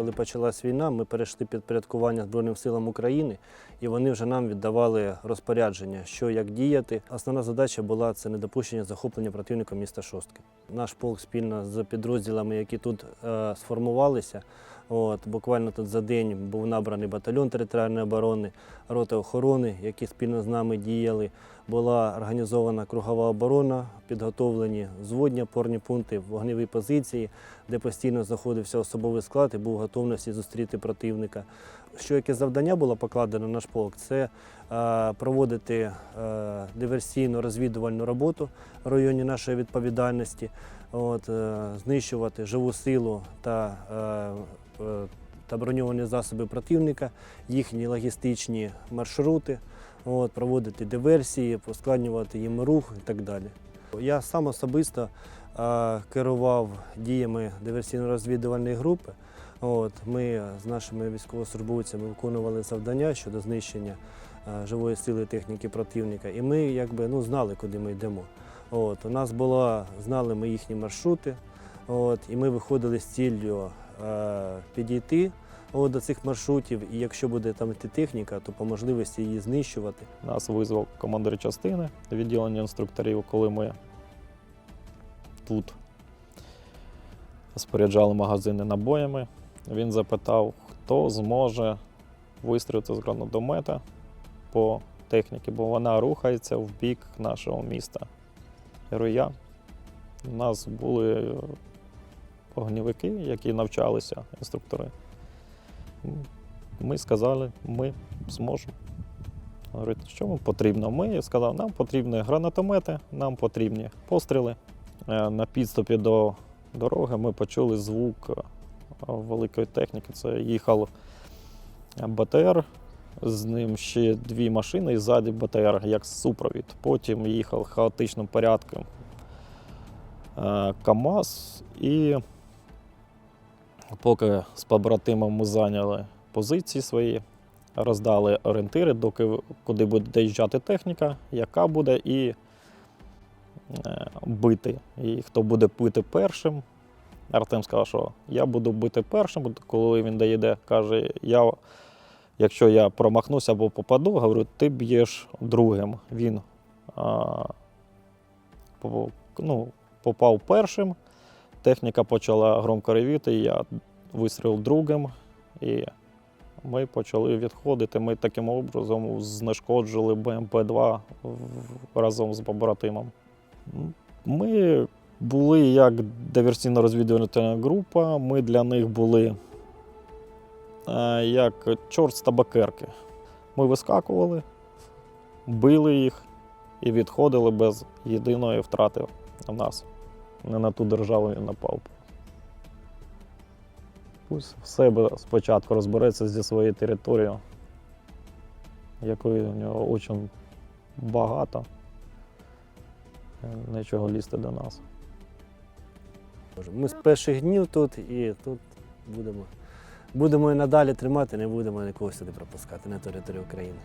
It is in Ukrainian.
коли почалась війна, ми перейшли підпорядкування Збройним силам України, і вони вже нам віддавали розпорядження, що як діяти. Основна задача була це недопущення захоплення противника міста Шостки. Наш полк спільно з підрозділами, які тут е, сформувалися. От, буквально тут за день був набраний батальйон територіальної оборони, рота охорони, які спільно з нами діяли. Була організована кругова оборона, підготовлені зводні опорні пункти, вогневі позиції, де постійно знаходився особовий склад і був готовності зустріти противника. Що яке завдання було покладено на наш полк, це е, проводити е, диверсійну розвідувальну роботу в районі нашої відповідальності, от, е, знищувати живу силу та, е, е, та броньовані засоби противника, їхні логістичні маршрути, от, проводити диверсії, поскладнювати їм рух і так далі. Я сам особисто керував діями диверсійно-розвідувальної групи. От, ми з нашими військовослужбовцями виконували завдання щодо знищення живої сили техніки противника, і ми якби, ну, знали, куди ми йдемо. От, у нас було, знали ми їхні маршрути, от, і ми виходили з ціллю е, підійти от, до цих маршрутів, і якщо буде там йти техніка, то по можливості її знищувати. Нас визвав командир частини відділення інструкторів, коли ми тут споряджали магазини набоями. Він запитав, хто зможе вистрілити з гранатомета по техніці, бо вона рухається в бік нашого міста. Я. У нас були е, огнівики, які навчалися, інструктори. Ми сказали, ми зможемо. Говорить, що вам потрібно? Ми сказав, нам потрібні гранатомети, нам потрібні постріли. Е, На підступі до дороги ми почули звук е, великої техніки. Це їхав БТР, з ним ще дві машини і ззаді БТР як супровід. Потім їхав хаотичним порядком е, КАМАЗ і поки з побратимом ми зайняли позиції свої, роздали орієнтири, доки куди буде доїжджати техніка, яка буде, і е, бити. І хто буде бити першим. Артем сказав, що я буду бити першим, коли він доїде, каже, я, якщо я промахнуся або попаду, говорю, ти б'єш другим. Він а, ну, попав першим, техніка почала громко ревіти, я вистрілив другим. І ми почали відходити. Ми таким образом знешкоджили БМП-2 разом з побратимом. Ми були як диверсійно-розвідувальна група, ми для них були як чорт з табакерки. Ми вискакували, били їх і відходили без єдиної втрати в нас. Не на ту державу він напав. Пусть в себе спочатку розбереться зі своєю територією, якої у нього дуже багато. Е, Нічого лізти до нас. Ми з перших днів тут і тут будемо, будемо і надалі тримати, не будемо нікого сюди пропускати на територію України.